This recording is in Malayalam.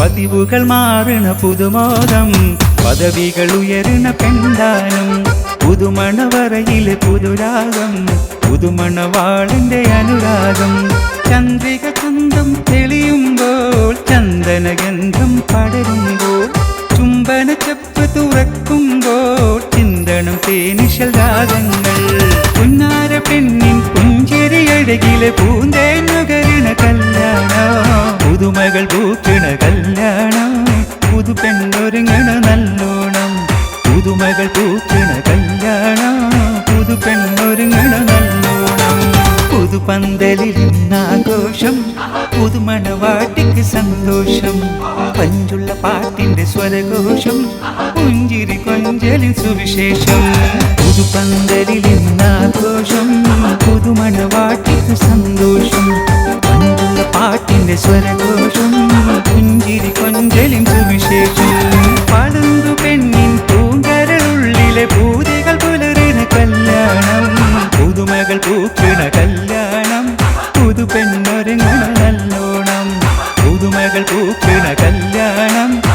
പതിവുകൾ മാറണ പുതുമോദം പദവികൾ ഉയരണ പെണ്ടാനം പുതുമണവറയിലെ പുതുരാഗം പുതുമണവാളിന്റെ അനുരാഗം. ചന്ദ്രിക ചന്തം തെളിയുമ്പോൾ ചന്ദനഗന്ധം പടരുമ്പോൾ ചുംബന ചെപ്പ് തുറക്കുമ്പോൾ ചിന്തണം തേനിശൽ രാഗങ്ങൾ. പുന്നാര പെണ്ണിൻ പുഞ്ചിരിയഴകിലെ പൂന്തേ നുകരണ കല്യാണ പുതുമകൾ പൂക്കണ പുതുപന്തലിൽ ആഘോഷം പുതുമണവാട്ടിക്ക് സന്തോഷം. പഞ്ചുള്ള പാട്ടിന്റെ സ്വരഘോഷം. പുഞ്ചിരി കൊഞ്ചലിൻ സുവിശേഷം. പുതുപന്തലിൽ ആഘോഷം പുതുമണവാട്ടിക്ക് സന്തോഷം. പഞ്ചുള്ള പാട്ടിന്റെ സ്വരഘോഷം. പുഞ്ചിരി കൊഞ്ചലിൻ സുവിശേഷം. പടന്തു പെണ്ണിൻ പൂങ്കരളുള്ളിലെ പൂതികൾ പുലരുന്ന കല്യാണം. പുതുമകൾ പൂക്കണ കല്യാണം. പുതുമകൾ പൂക്കണ കല്യാണം.